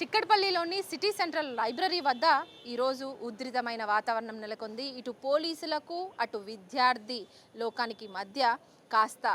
చిక్కడపల్లిలోని city central library వద్ద ఈరోజు ఉధృతమైన వాతావరణం నెలకొంది. ఇటు పోలీసులకు అటు విద్యార్థి లోకానికి మధ్య కాస్త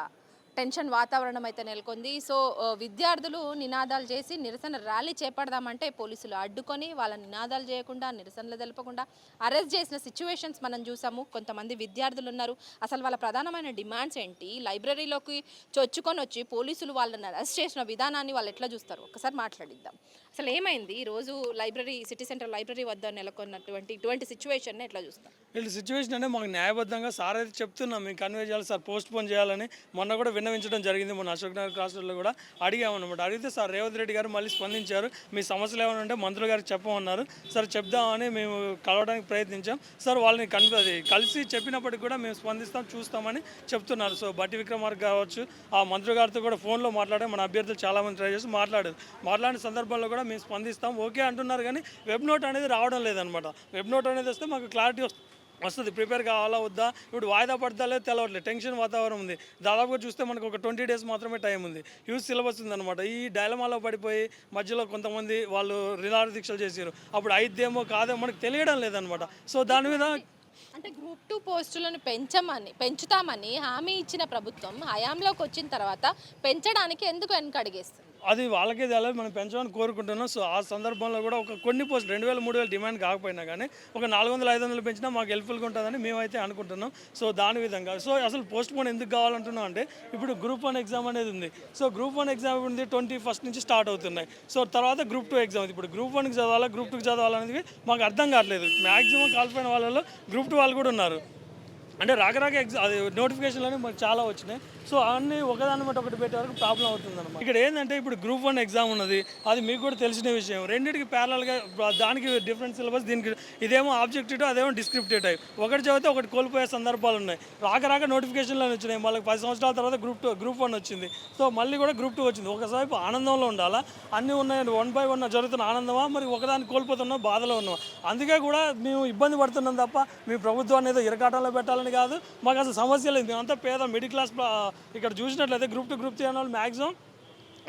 టెన్షన్ వాతావరణం అయితే నెలకొంది. సో విద్యార్థులు నినాదాలు చేసి నిరసన ర్యాలీ చేపడదామంటే పోలీసులు అడ్డుకొని వాళ్ళ నినాదాలు చేయకుండా నిరసనలు తెలపకుండా అరెస్ట్ చేసిన సిచ్యువేషన్స్ మనం చూసాము. కొంతమంది విద్యార్థులు ఉన్నారు. అసలు వాళ్ళ ప్రధానమైన డిమాండ్స్ ఏంటి? లైబ్రరీలోకి చొచ్చుకొని వచ్చి పోలీసులు వాళ్ళని అరెస్ట్ చేసిన విధానాన్ని వాళ్ళు ఎట్లా చూస్తారు? ఒకసారి మాట్లాడిద్దాం. అసలు ఏమైంది ఈరోజు లైబ్రరీ సిటీ సెంటర్ లైబ్రరీ వద్ద నెలకొన్నటువంటి ఇటువంటి సిచ్యువేషన్ ఎట్లా చూస్తాం? ఇటు సిచ్యువేషన్ అంటే మాకు న్యాయబద్ధంగా సార్ అయితే చెప్తున్నాం. మేము కన్వే చేయాలి సార్ పోస్ట్ పోన్ చేయాలని మొన్న కూడా విన్నవించడం జరిగింది. మొన్న అశోక్ నగర్ క్రాస్ రోడ్లో కూడా అడిగామన్నమాట. అడిగితే సార్ రేవంత్ రెడ్డి గారు మళ్ళీ స్పందించారు. మీ సమస్యలు ఏమైనా ఉంటే మంత్రులు గారికి చెప్పమన్నారు. సార్ చెప్దామని మేము కలవడానికి ప్రయత్నించాం. సార్ వాళ్ళని కన్వే కలిసి చెప్పినప్పటికి కూడా మేము స్పందిస్తాం చూస్తామని చెప్తున్నారు. సో బట్టి విక్రమార్క కావచ్చు ఆ మంత్రి గారితో కూడా ఫోన్లో మాట్లాడే మన అభ్యర్థులు చాలామంది ట్రై చేసి మాట్లాడారు. మాట్లాడిన సందర్భంలో కూడా మేము స్పందిస్తాం. ఓకే అంటున్నారు కానీ వెబ్ నోట్ అనేది రావడం లేదనమాట. వెబ్ నోట్ అనేది వస్తే మాకు క్లారిటీ వస్తుంది వస్తుంది. ప్రిపేర్ కావాలా వద్దా? ఇప్పుడు వాయిదా పడతా లేదు తెలవట్లేదు టెన్షన్ వాతావరణం ఉంది. దాదాపుగా చూస్తే మనకు ఒక ట్వంటీ డేస్ మాత్రమే టైం ఉంది. హ్యూజ్ సిలబస్ ఉందన్నమాట ఈ డైలమాలో పడిపోయి మధ్యలో కొంతమంది వాళ్ళు రిలార్ దీక్షలు చేశారు అప్పుడు అయిద్దేమో కాదేమో మనకు తెలియడం లేదనమాట. సో దాని మీద అంటే గ్రూప్ టూ పోస్టులను పెంచమని పెంచుతామని హామీ ఇచ్చిన ప్రభుత్వం హయాంలోకి వచ్చిన తర్వాత పెంచడానికి ఎందుకు వెనక అడిగేస్తుంది అది వాళ్ళకే తెలియదు మనం పెంచమని కోరుకుంటున్నాం. సో ఆ సందర్భంలో కూడా ఒక కొన్ని పోస్ట్ రెండు వేల మూడు వేల డిమాండ్ కాకపోయినా కానీ ఒక నాలుగు వందల ఐదు వందలు పెంచినా మాకు హెల్ప్ఫుల్గా ఉంటుందని మేమైతే అనుకుంటున్నాం. సో దాని విధంగా. సో అసలు పోస్ట్ పోన్ ఎందుకు కావాలంటున్నాం అంటే ఇప్పుడు గ్రూప్ వన్ ఎగ్జామ్ అనేది ఉంది. సో గ్రూప్ వన్ ఎగ్జామ్ ఉంది ట్వంటీ ఫస్ట్ నుంచి స్టార్ట్ అవుతున్నాయి. సో తర్వాత గ్రూప్ టూ ఎగ్జామ్ ఇప్పుడు గ్రూప్ వన్కి చదవాలా గ్రూప్ టూకి చదవాలనేది మాకు అర్థం కావట్లేదు. మ్యాక్సిమం కాలిపోయిన వాళ్ళలో గ్రూప్ టూ వాళ్ళు కూడా ఉన్నారు. అంటే రాక రాక ఎగ్జామ్ అది నోటిఫికేషన్లు మాకు చాలా వచ్చినాయి. సో అన్నీ ఒకదాని బట్టి ఒకటి పెట్టే వరకు ప్రాబ్లం అవుతుంది అనమాట ఇక్కడ ఏంటంటే ఇప్పుడు గ్రూప్ వన్ ఎగ్జామ్ ఉన్నది అది మీకు కూడా తెలిసిన విషయం. రెండింటికి ప్యారల్గా దానికి డిఫరెంట్ సిలబస్ దీనికి ఇదేమో ఆబ్జెక్టివ్ అదేమో డిస్క్రిప్టివ్ టైప్ ఒకటి చదివితే ఒకటి కోల్పోయే సందర్భాలు ఉన్నాయి. రాక రాక నోటిఫికేషన్లు వచ్చినాయి. మళ్ళీ పది సంవత్సరాల తర్వాత గ్రూప్ టూ గ్రూప్ వన్ వచ్చింది. సో మళ్ళీ కూడా గ్రూప్ టూ వచ్చింది. ఒకసారి ఆనందంలో ఉండాలా? అన్నీ ఉన్నాయి. వన్ బై వన్ జరుగుతున్న ఆనందమా? మరి ఒకదాన్ని కోల్పోతున్నా బాధలో ఉన్నావా అందుకే కూడా మేము ఇబ్బంది పడుతున్నాం తప్ప మీ ప్రభుత్వాన్ని ఏదో ఇరకాటంలో పెట్టాలని కాదు. మాకు అసలు సమస్య లేదు. మేమంతా పేద మిడిల్ క్లాస్ ఇక్కడ చూసినట్లయితే గ్రూప్ టు గ్రూప్ త్రీ అనే వాళ్ళు మ్యాక్సిమం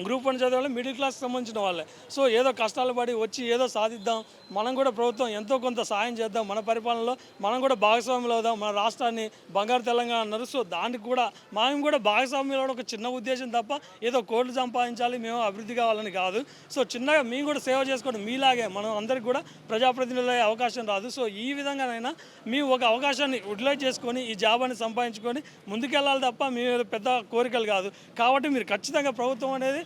గ్రూప్ వన్ చదివే వాళ్ళు మిడిల్ క్లాస్కి సంబంధించిన వాళ్ళే. సో ఏదో కష్టాలు పడి వచ్చి ఏదో సాధిద్దాం మనం కూడా ప్రభుత్వం ఎంతో కొంత సాయం చేద్దాం మన పరిపాలనలో మనం కూడా భాగస్వాములు అవుదాం మన రాష్ట్రాన్ని బంగారు తెలంగాణ అన్నారు. సో దానికి కూడా మనం కూడా భాగస్వామ్యంలో ఒక చిన్న ఉద్దేశం తప్ప ఏదో కోట్లు సంపాదించాలి మేము అభివృద్ధి కావాలని కాదు. సో చిన్నగా మేము కూడా సేవ చేసుకోండి మీలాగే మనం అందరికి కూడా ప్రజాప్రతినిధులు అయ్యే అవకాశం రాదు. సో ఈ విధంగానైనా మేము ఒక అవకాశాన్ని యూటిలైజ్ చేసుకొని ఈ జాబ్ అని సంపాదించుకొని ముందుకెళ్ళాలి తప్ప మీ పెద్ద కోరికలు కాదు. కాబట్టి మీరు ఖచ్చితంగా ప్రభుత్వం అనేది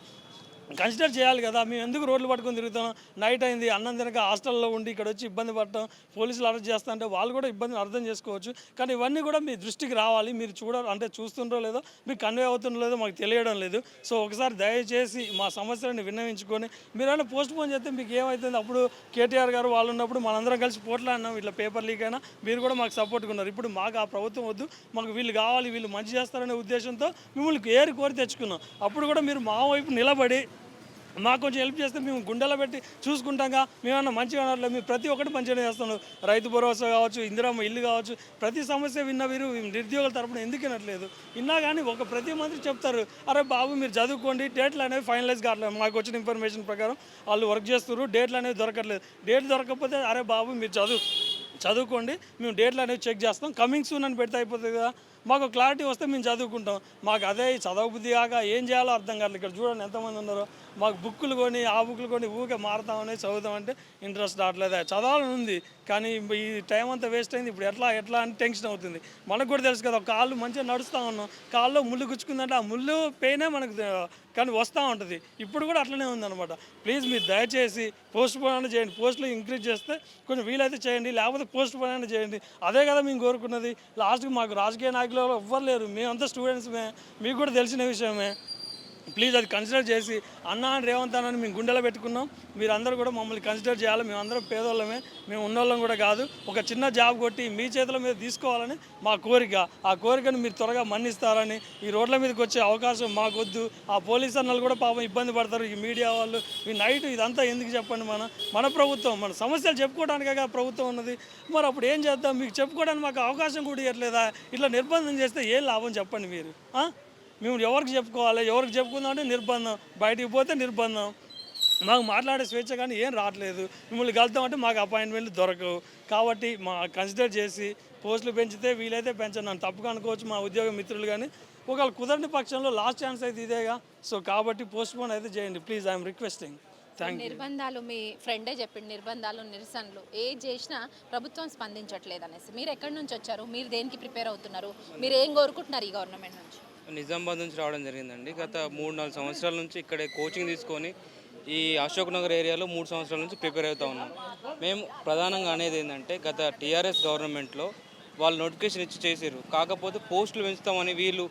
కన్సిడర్ చేయాలి కదా మేము ఎందుకు రోడ్లు పట్టుకొని తిరుగుతున్నాం నైట్ అయింది అన్నం తినక హాస్టల్లో ఉండి ఇక్కడ వచ్చి ఇబ్బంది పడటం పోలీసులు అరెస్ట్ చేస్తా అంటే వాళ్ళు కూడా ఇబ్బందిని అర్థం చేసుకోవచ్చు. కానీ ఇవన్నీ కూడా మీ దృష్టికి రావాలి మీరు చూడ అంటే చూస్తుండ్రో లేదో మీకు కన్వే అవుతుండో లేదో మాకు తెలియడం లేదు. సో ఒకసారి దయచేసి మా సమస్యలను విన్నవించుకొని మీరైనా పోస్ట్ పోన్ చేస్తే మీకు ఏమవుతుంది అప్పుడు కేటీఆర్ గారు వాళ్ళు ఉన్నప్పుడు మనందరం కలిసి పోట్లాడినాం ఇట్లా పేపర్ లీక్ అయినా మీరు కూడా మాకు సపోర్ట్గా ఉన్నారు. ఇప్పుడు మాకు ఆ ప్రభుత్వం వద్దు మాకు వీళ్ళు కావాలి వీళ్ళు మంచి చేస్తారనే ఉద్దేశంతో మిమ్మల్ని ఏరి కోరి తెచ్చుకున్నాం. అప్పుడు కూడా మీరు మా వైపు నిలబడి మాకు కొంచెం హెల్ప్ చేస్తే మేము గుండెలో పెట్టి చూసుకుంటాంగా మేమన్నా మంచిగా అనట్లేదు మేము ప్రతి ఒక్కటి మంచిగా చేస్తున్నాం. రైతు భరోసా కావచ్చు ఇందిరమ్మ ఇల్లు కావచ్చు ప్రతి సమస్య విన్న వీరు నిరుద్యోగుల తరపున ఎందుకు వినట్లేదు? విన్నా కానీ ఒక ప్రతి మంత్రి చెప్తారు అరే బాబు మీరు చదువుకోండి డేట్లు అనేవి ఫైనలైజ్ కావట్లేదు మాకు వచ్చిన ఇన్ఫర్మేషన్ ప్రకారం వాళ్ళు వర్క్ చేస్తున్నారు డేట్లు అనేవి దొరకట్లేదు. డేట్ దొరకకపోతే అరే బాబు మీరు చదువు చదువుకోండి మేము డేట్లు అనేవి చెక్ చేస్తాం. కమింగ్ సూన్ అని పెడితే అయిపోతుంది కదా. మాకు క్లారిటీ వస్తే మేము చదువుకుంటాం. మాకు అదే చదవబుద్ధి కాక ఏం చేయాలో అర్థం కాదు ఇక్కడ చూడండి ఎంతమంది ఉన్నారో. మాకు బుక్కులు కొని ఆ బుక్కులు కొని ఊకే మారుతామని చదువుతామంటే ఇంట్రెస్ట్ రావట్లేదు. చదవాలని ఉంది కానీ ఈ టైం అంతా వేస్ట్ అయింది. ఇప్పుడు ఎట్లా ఎట్లా అని టెన్షన్ అవుతుంది. మనకు కూడా తెలుసు కదా కాళ్ళు మంచిగా నడుస్తూ ఉన్నాం. కాళ్ళలో ముళ్ళు గుచ్చుకుందంటే ఆ ముళ్ళు పెయినే మనకు కానీ వస్తూ ఉంటుంది. ఇప్పుడు కూడా అట్లనే ఉందన్నమాట. ప్లీజ్ మీరు దయచేసి పోస్ట్ పోన్ అయినా చేయండి పోస్టులు ఇంక్రీజ్ చేస్తే కొంచెం వీలైతే చేయండి. లేకపోతే పోస్ట్ పోన్ అయినా చేయండి. అదే కదా మేము కోరుకున్నది. లాస్ట్కి మాకు రాజకీయ నాయకులు ఎవ్వరు లేరు. మేమంతా స్టూడెంట్స్మే మీకు కూడా తెలిసిన విషయమే. ప్లీజ్ అది కన్సిడర్ చేసి అన్న అని రేవంత్ అన్నని మేము గుండెలో పెట్టుకున్నాం. మీరందరూ కూడా మమ్మల్ని కన్సిడర్ చేయాలి. మేమందరం పేదోళ్ళమే. మేము ఉన్నోళ్ళం కూడా కాదు. ఒక చిన్న జాబ్ కొట్టి మీ చేతుల మీద తీసుకోవాలని మా కోరిక. ఆ కోరికను మీరు త్వరగా మన్నిస్తారని ఈ రోడ్ల మీదకి వచ్చే అవకాశం మాకొద్దు. ఆ పోలీస్ అన్నలు కూడా పాపం ఇబ్బంది పడతారు. ఈ మీడియా వాళ్ళు ఈ నైట్ ఇదంతా ఎందుకు చెప్పండి మన మన ప్రభుత్వం మన సమస్యలు చెప్పుకోవడానికే ప్రభుత్వం ఉన్నది. మరి అప్పుడు ఏం చేద్దాం? మీకు చెప్పుకోవడానికి మాకు అవకాశం కూడా ఇవ్వట్లేదా? ఇట్లా నిర్బంధం చేస్తే ఏం లాభం చెప్పండి మీరు? మేము ఎవరికి చెప్పుకోవాలి? ఎవరికి చెప్పుకుందాం అంటే నిర్బంధం. బయటికి పోతే నిర్బంధం. మాకు మాట్లాడే స్వేచ్ఛ కానీ ఏం రావట్లేదు. మిమ్మల్ని కలుద్దామంటే మాకు అపాయింట్మెంట్లు దొరకవు. కాబట్టి మా కన్సిడర్ చేసి పోస్టులు పెంచితే వీలైతే పెంచను తప్పుగా అనుకోవచ్చు మా ఉద్యోగ మిత్రులు కానీ. ఒకవేళ కుదరని పక్షంలో లాస్ట్ ఛాన్స్ అయితే ఇదేగా సో కాబట్టి పోస్ట్ పోన్ అయితే చేయండి. ప్లీజ్ ఐఎమ్ రిక్వెస్టింగ్ నిర్బంధాలు మీ ఫ్రెండే చెప్పింది నిర్బంధాలు నిరసనలు ఏ చేసినా ప్రభుత్వం స్పందించట్లేదు అనేసి. మీరు ఎక్కడి నుంచి వచ్చారు? మీరు దేనికి ప్రిపేర్ అవుతున్నారు? మీరు ఏం కోరుకుంటున్నారు ఈ గవర్నమెంట్ నుంచి? నిజామాబాద్ నుంచి రావడం జరిగిందండి. గత మూడు నాలుగు సంవత్సరాల నుంచి ఇక్కడే కోచింగ్ తీసుకొని ఈ అశోక్ నగర్ ఏరియాలో మూడు సంవత్సరాల నుంచి ప్రిపేర్ అవుతా ఉన్నాం. మేము ప్రధానంగా అనేది ఏంటంటే గత టీఆర్ఎస్ గవర్నమెంట్లో వాళ్ళు నోటిఫికేషన్ ఇచ్చి చేసారు కాకపోతే పోస్టులు పెంచుతామని వీళ్ళు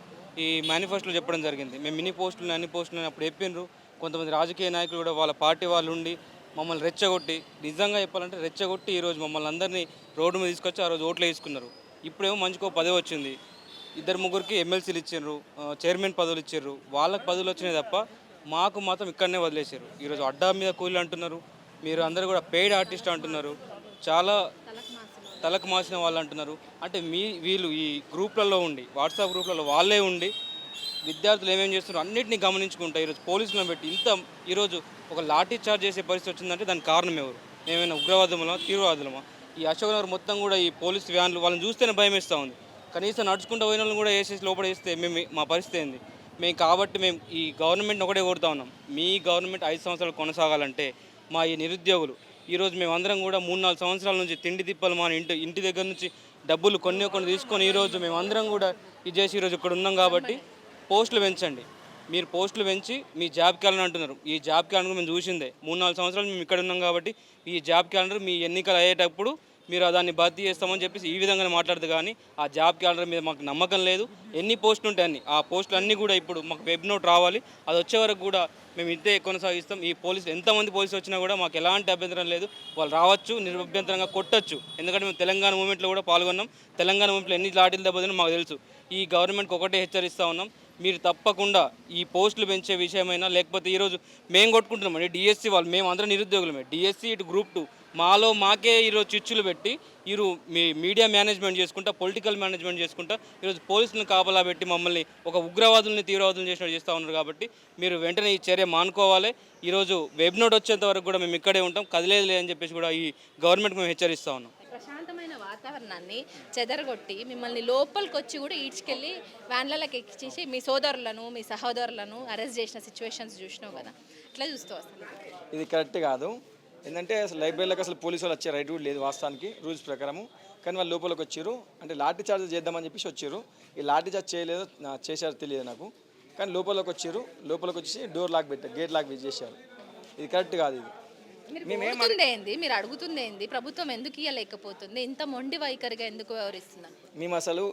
ఈ మేనిఫెస్టోలో చెప్పడం జరిగింది. మేము మినీ పోస్టులు అన్ని పోస్టులు అప్పుడు చెప్పిండ్రు కొంతమంది రాజకీయ నాయకులు కూడా వాళ్ళ పార్టీ వాళ్ళు ఉండి మమ్మల్ని రెచ్చగొట్టి నిజంగా చెప్పాలంటే రెచ్చగొట్టి ఈరోజు మమ్మల్ని అందరినీ రోడ్డు మీద తీసుకొచ్చి ఆ రోజు ఓట్లు వేసుకున్నారు. ఇప్పుడేమో మంచికో పదవి వచ్చింది. ఇద్దరు ముగ్గురికి ఎమ్మెల్సీలు ఇచ్చిండ్రు చైర్మన్ పదవులు ఇచ్చారు వాళ్ళకి పదవులు వచ్చినాయి తప్ప మాకు మాత్రం ఇక్కడనే వదిలేశారు ఈరోజు అడ్డా మీద కూలీలు అంటున్నారు మీరు అందరూ కూడా పెయిడ్ ఆర్టిస్ట్ అంటున్నారు చాలా తలకు మాసిన వాళ్ళు అంటున్నారు. అంటే మీ వీళ్ళు ఈ గ్రూప్లలో ఉండి వాట్సాప్ గ్రూప్లలో వాళ్ళే ఉండి విద్యార్థులు ఏమేమి చేస్తున్నారు అన్నింటినీ గమనించుకుంటా ఈరోజు పోలీసులను పెట్టి ఇంత ఈరోజు ఒక లాఠీ చార్జ్ చేసే పరిస్థితి వచ్చిందంటే దానికి కారణం ఎవరు? ఏమైనా ఉగ్రవాదములా తీవ్రవాదులమా? ఈ అశోక్ నగర్ మొత్తం కూడా ఈ పోలీస్ వ్యాన్లు వాళ్ళని చూస్తేనే భయం వేస్తూ ఉంది. కనీసం నడుచుకుంటూ పోయిన వాళ్ళని కూడా వేసేసి లోపల వేస్తే మేము మా పరిస్థితి ఏంది? మేము కాబట్టి మేము ఈ గవర్నమెంట్ ఒకటే కోరుతా ఉన్నాం. మీ గవర్నమెంట్ ఐదు సంవత్సరాలు కొనసాగాలంటే మా ఈ నిరుద్యోగులు ఈరోజు మేమందరం కూడా మూడు నాలుగు సంవత్సరాల నుంచి తిండి తిప్పలు మా ఇంటి ఇంటి దగ్గర నుంచి డబ్బులు కొన్ని కొన్ని తీసుకొని ఈరోజు మేమందరం కూడా ఇది చేసి ఈరోజు ఇక్కడ ఉన్నాం కాబట్టి పోస్టులు పెంచండి. మీరు పోస్టులు పెంచి మీ జాబ్ క్యాలెండర్ అంటున్నారు. ఈ జాబ్ క్యాలెండర్ మేము చూసిందే. మూడు నాలుగు సంవత్సరాలు మేము ఇక్కడ ఉన్నాం కాబట్టి ఈ జాబ్ క్యాలెండర్ మీ ఎన్నికలు అయ్యేటప్పుడు మీరు దాన్ని భర్తీ చేస్తామని చెప్పేసి ఈ విధంగానే మాట్లాడదు కానీ ఆ జాబ్ క్యాలెండర్ మీద మాకు నమ్మకం లేదు. ఎన్ని పోస్టులు ఉంటాయి అన్ని. ఆ పోస్టులు అన్నీ కూడా ఇప్పుడు మాకు వెబ్ నోట్ రావాలి. అది వచ్చే వరకు కూడా మేము ఇంతే కొనసాగిస్తాం. ఈ పోలీసులు ఎంతమంది పోలీసులు వచ్చినా కూడా మాకు ఎలాంటి అభ్యంతరం లేదు. వాళ్ళు రావచ్చు నిరభ్యంతరంగా కొట్టచ్చు. ఎందుకంటే మేము తెలంగాణ మూమెంట్లో కూడా పాల్గొన్నాం. తెలంగాణ మూమెంట్లో ఎన్ని లాఠీలు దెబ్బతిన్నా మాకు తెలుసు. ఈ గవర్నమెంట్కి ఒకటే హెచ్చరిస్తూ ఉన్నాం. మీరు తప్పకుండా ఈ పోస్టులు పెంచే విషయమైనా లేకపోతే ఈరోజు మేము కొట్టుకుంటున్నాం అండి డిఎస్సి వాళ్ళు మేము అందరం నిరుద్యోగులమే. డిఎస్సి ఇటు గ్రూప్ టూ మాలో మాకే ఈరోజు చిచ్చులు పెట్టి ఈరు మీ మీడియా మేనేజ్మెంట్ చేసుకుంటా పొలిటికల్ మేనేజ్మెంట్ చేసుకుంటా ఈరోజు పోలీసులను కాపలా పెట్టి మమ్మల్ని ఒక ఉగ్రవాదుల్ని తీవ్రవాదులను చేసినట్టు చేస్తూ ఉన్నారు కాబట్టి మీరు వెంటనే ఈ చర్య మానుకోవాలి. ఈరోజు వెబ్ నోట్ వచ్చేంత వరకు కూడా మేము ఇక్కడే ఉంటాం. కదిలేదు లేదని చెప్పేసి కూడా ఈ గవర్నమెంట్ మేము హెచ్చరిస్తూ ఉన్నాం. ప్రశాంతమైన వాతావరణాన్ని చెదరగొట్టి మిమ్మల్ని లోపలికి వచ్చి కూడా ఈడ్చుకెళ్ళి వ్యాన్లలోకి ఎక్కించేసి మీ సోదరులను మీ సహోదరులను అరెస్ట్ చేసిన సిచ్యువేషన్స్ చూసినావు కదా. అట్లా చూస్తూ వస్తాను. ఇది కరెక్ట్ కాదు. ఏంటంటే అసలు లైబ్రరీలకు అసలు పోలీసు వాళ్ళు వచ్చే రైట్ కూడా లేదు వాస్తవానికి రూల్స్ ప్రకారము. కానీ వాళ్ళు లోపలికి వచ్చారు. అంటే లాఠీ చార్జ్ చేద్దామని చెప్పేసి వచ్చారు. ఈ లాఠీ చార్జ్ చేయలేదు చేశారో చేశారు తెలియదు నాకు. కానీ లోపలికి వచ్చారు. లోపలికి వచ్చేసి డోర్ లాక్ పెట్టారు. గేట్ లాక్ చేశారు. ఇది కరెక్ట్ కాదు ఇది. ఏంది మీరు అడుగుతుంది ఏంది ప్రభుత్వం ఎందుకు ఇవ్వలేకపోతుంది ఇంత మొండి వైఖరిగా ఎందుకు వ్యవహరిస్తున్నారు? మేము అసలు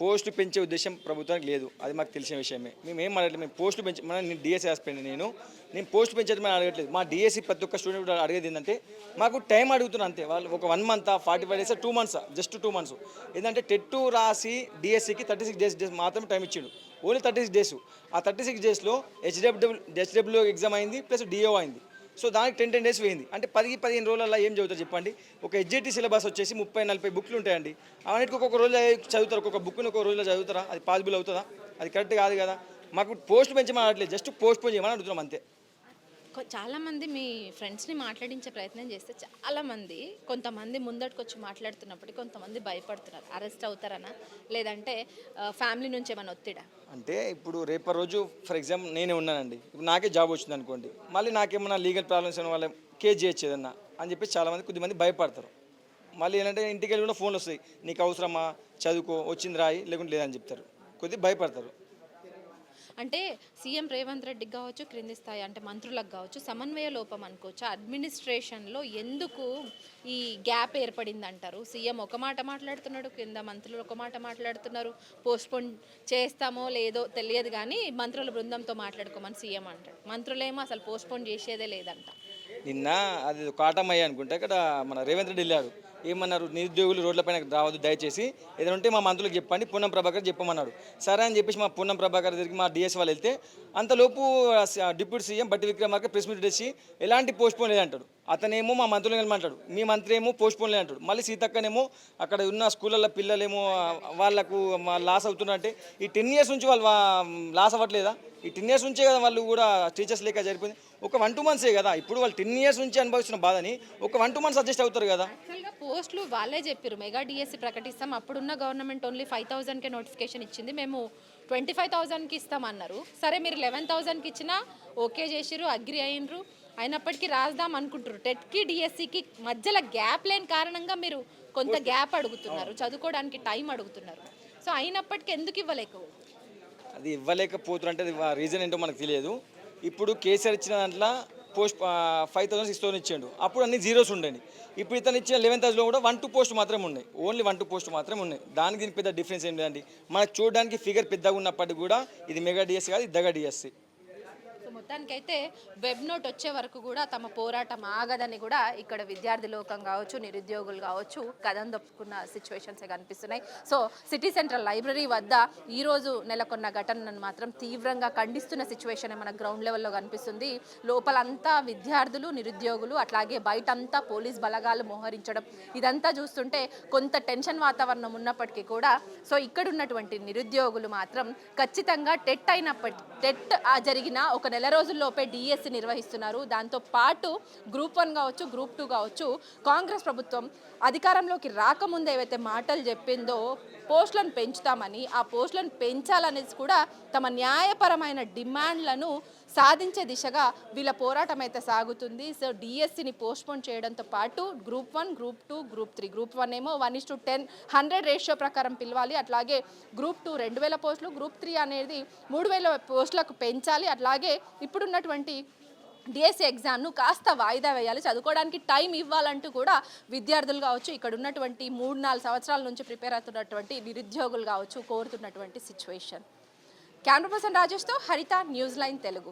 పోస్టు పెంచే ఉద్దేశం ప్రభుత్వానికి లేదు. అది మాకు తెలిసిన విషయమే. మేము ఏం అడగట్లేదు మేము పోస్టు పెంచి మన నేను డిఎస్సీ హాస్పిటల్ నేను. నేను పోస్ట్ పెంచడం అని అడగట్లేదు. మా డిఎస్సీ ప్రతి ఒక్క స్టూడెంట్ అడిగేది ఏంటంటే మాకు టైం అడుగుతున్నా అంతే. వాళ్ళు ఒక one month forty five days two months just two months ఏంటంటే టెట్ రాసి డిఎస్సికి థర్టీ సిక్స్ డేస్ డేస్ మాత్రమే టైం ఇచ్చిండు. ఓన్లీ థర్టీ సిక్స్ డేస్ ఆ థర్టీ సిక్స్ డేస్లో హెచ్డబ్ల్యూ హెచ్డబ్ల్యూ ఎగ్జామ్ అయింది ప్లస్ డిఓ అయింది. సో దానికి టెన్ టెన్ డేస్ పోయింది అంటే పది పదిహేను రోజులలో ఏం చదువుతారు చెప్పండి? ఒక హెచ్జెటి సిలబస్ వచ్చేసి ముప్పై నలభై బుక్లు ఉంటాయండి. అవన్నిటికి ఒక్కొక్క రోజు చదువుతారు. ఒక్కొక్క బుక్ని ఒక్కొక్క రోజులో చదువుతారా? అది పాసిబుల్ అవుతుందా? అది కరెక్ట్ కాదు కదా. మాకు పోస్ట్ పెంచమని అనట్లేదు జస్ట్ పోస్ట్ పోన్ చేయమని అడుగుతున్నాం అంతే. చాలామంది మీ ఫ్రెండ్స్ని మాట్లాడించే ప్రయత్నం చేస్తే చాలామంది కొంతమంది ముందటికి వచ్చి మాట్లాడుతున్నప్పటికీ కొంతమంది భయపడుతున్నారు. అరెస్ట్ అవుతారనా? లేదంటే ఫ్యామిలీ నుంచి ఏమైనా ఒత్తిడా? అంటే ఇప్పుడు రేపటి రోజు ఫర్ ఎగ్జాంపుల్ నేనే ఉన్నానండి. ఇప్పుడు నాకే జాబ్ వచ్చింది అనుకోండి. మళ్ళీ నాకేమన్నా లీగల్ ప్రాబ్లమ్స్ ఉన్న వాళ్ళు కేజీ చేయొచ్చు అని చెప్పి చాలామంది కొద్దిమంది భయపడతారు. మళ్ళీ ఏంటంటే ఇంటికి వెళ్ళి కూడా ఫోన్లు వస్తాయి. నీకు అవసరమా? చదువుకో వచ్చింది రాయి లేకుంటే లేదని చెప్తారు. కొద్దిగా భయపడతారు. అంటే సీఎం రేవంత్ రెడ్డికి కావచ్చు క్రింది స్థాయి అంటే మంత్రులకు కావచ్చు సమన్వయ లోపం అనుకోవచ్చు? అడ్మినిస్ట్రేషన్లో ఎందుకు ఈ గ్యాప్ ఏర్పడింది అంటారు సీఎం ఒక మాట మాట్లాడుతున్నాడు కింద మంత్రులు ఒక మాట మాట్లాడుతున్నారు పోస్ట్పోన్ చేస్తామో లేదో తెలియదు కానీ మంత్రుల బృందంతో మాట్లాడుకోమని సీఎం అంటాడు. మంత్రులేమో అసలు పోస్ట్పోన్ చేసేదే లేదంట. నిన్న అది కాటమయ్య అనుకుంటే ఇక్కడ మన రేవంత్ రెడ్డి వెళ్ళాడు. ఏమన్నారు? నిరుద్యోగులు రోడ్లపైన రావద్దు దయచేసి. ఏదైనా ఉంటే మా మంత్రులకు చెప్పండి పూనం ప్రభాకర్ చెప్పమన్నారు. సరే అని చెప్పేసి మా పూనం ప్రభాకర్ దగ్గరికి మా డిఎస్ వాళ్ళు వెళ్తే అంతలోపు డిప్యూటీ సీఎం బట్టి విక్రమార్క ప్రెస్ మీట్ చేసి ఎలాంటి పోస్ట్ పోన్ లేదంటాడు. అతనేమో మా మంత్రులు వెళ్ళమంటాడు మీ మంత్రి ఏమో పోస్ట్ అంటాడు. మళ్ళీ సీతక్కనేమో అక్కడ ఉన్న స్కూళ్ళల్లో పిల్లలేమో వాళ్ళకు మా లాస్ అవుతున్నారంటే ఈ టెన్ ఇయర్స్ నుంచి వాళ్ళు లాస్ అవ్వట్లేదా? ఈ టెన్ ఇయర్స్ నుంచే కదా వాళ్ళు కూడా టీచర్స్ లేక జరిపోయింది ఒక వన్ టూ మంత్సే కదా? ఇప్పుడు వాళ్ళు టెన్ ఇయర్స్ నుంచి అనుభవిస్తున్న బాధని ఒక వన్ టూ మంత్స్ అడ్జస్ట్ అవుతారు కదా? పోస్టులు వాళ్ళే చెప్పారు. మెగా డిఎస్సి ప్రకటిస్తాం. అప్పుడున్న గవర్నమెంట్ ఓన్లీ ఫైవ్ థౌసండ్కే నోటిఫికేషన్ ఇచ్చింది. మేము ట్వంటీ ఫైవ్ థౌసండ్కి ఇస్తామన్నారు. సరే మీరు లెవెన్ థౌసండ్కి ఇచ్చినా ఓకే చేసిర్రు అగ్రి అయినరు. అయినప్పటికీ రాద్దాం అనుకుంటారు టెట్కి డిఎస్సికి మధ్యలో గ్యాప్ లేని కారణంగా మీరు కొంత గ్యాప్ అడుగుతున్నారు. చదువుకోవడానికి టైం అడుగుతున్నారు. సో అయినప్పటికీ ఎందుకు ఇవ్వలేకు? అది ఇవ్వలేకపోతున్నారు అంటే రీజన్ ఏంటో మనకు తెలియదు. ఇప్పుడు కేసీఆర్ ఇచ్చిన దాంట్లో post five thousand six thousand ఇచ్చాడు. అప్పుడు అన్ని జీరోస్ ఉండండి ఇప్పుడు ఇతను ఇచ్చిన లెవెన్ థౌసండ్లో కూడా వన్ టూ పోస్ట్ మాత్రమే ఉన్నాయి. ఓన్లీ వన్ టూ పోస్ట్ మాత్రమే ఉన్నాయి. దానికి దీనికి పెద్ద డిఫరెన్స్ ఏం లేదండి. మనకు చూడడానికి ఫిగర్ పెద్దగా ఉన్నప్పటికీ కూడా ఇది మెగా డిఎస్సీ కాదు ఇది దగా డిఎస్సీ. మొత్తానికైతే వెబ్ నోట్ వచ్చే వరకు కూడా తమ పోరాటం ఆగదని కూడా ఇక్కడ విద్యార్థి లోకం కావచ్చు నిరుద్యోగులు కావచ్చు కథం దొప్పుకున్న సిచ్యువేషన్స్ కనిపిస్తున్నాయి. సో సిటీ సెంట్రల్ లైబ్రరీ వద్ద ఈరోజు నెలకొన్న ఘటనను మాత్రం తీవ్రంగా ఖండిస్తున్న సిచ్యువేషన్ మన గ్రౌండ్ లెవెల్లో కనిపిస్తుంది. లోపలంతా విద్యార్థులు నిరుద్యోగులు అట్లాగే బయటంతా పోలీస్ బలగాలు మోహరించడం ఇదంతా చూస్తుంటే కొంత టెన్షన్ వాతావరణం ఉన్నప్పటికీ కూడా సో ఇక్కడ ఉన్నటువంటి నిరుద్యోగులు మాత్రం ఖచ్చితంగా టెట్ అయినప్పటి టెట్ ఆ జరిగిన ఒక నెల రోజుల్లోపే డిఎస్సి నిర్వహిస్తున్నారు. దాంతో పాటు గ్రూప్ వన్ కావచ్చు గ్రూప్ టూ కావచ్చు కాంగ్రెస్ ప్రభుత్వం అధికారంలోకి రాకముందు ఏవైతే మాటలు చెప్పిందో పోస్టులను పెంచుతామని ఆ పోస్టులను పెంచాలనేది కూడా తమ న్యాయపరమైన డిమాండ్లను సాధించే దిశగా వీళ్ళ పోరాటం అయితే సాగుతుంది. సో డిఎస్సిని పోస్ట్పోన్ చేయడంతో పాటు group one group two group three group one ఏమో one is to ten hundred ratio ప్రకారం పిలవాలి. అట్లాగే గ్రూప్ టూ రెండు వేల పోస్టులు గ్రూప్ త్రీ అనేది మూడు వేల పోస్టులకు పెంచాలి. అట్లాగే ఇప్పుడున్నటువంటి డిఎస్సి ఎగ్జామ్ను కాస్త వాయిదా వేయాలి. చదువుకోవడానికి టైం ఇవ్వాలంటూ కూడా విద్యార్థులు కావచ్చు ఇక్కడ ఉన్నటువంటి మూడు నాలుగు సంవత్సరాల నుంచి ప్రిపేర్ అవుతున్నటువంటి నిరుద్యోగులు కావచ్చు కోరుతున్నటువంటి సిచ్యువేషన్. కెమెరా పర్సన్ రాజేష్తో హరిత న్యూస్ లైన్ తెలుగు.